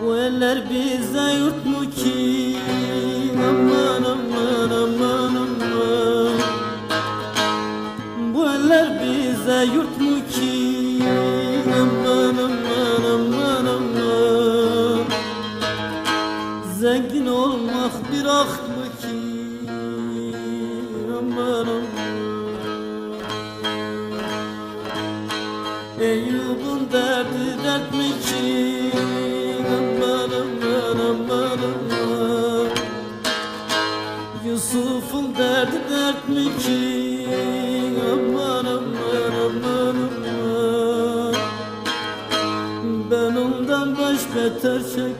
Bu eller bize yurt mu ki? Aman aman aman aman Bu eller bize yurt mu ki? Aman aman aman aman Zengin olmak bir aht ki? Eyyub'un derdi dert mi ki? Aman aman aman aman. Yusuf'un derdi dert mi ki? Aman aman aman aman. Ben ondan baş beter çek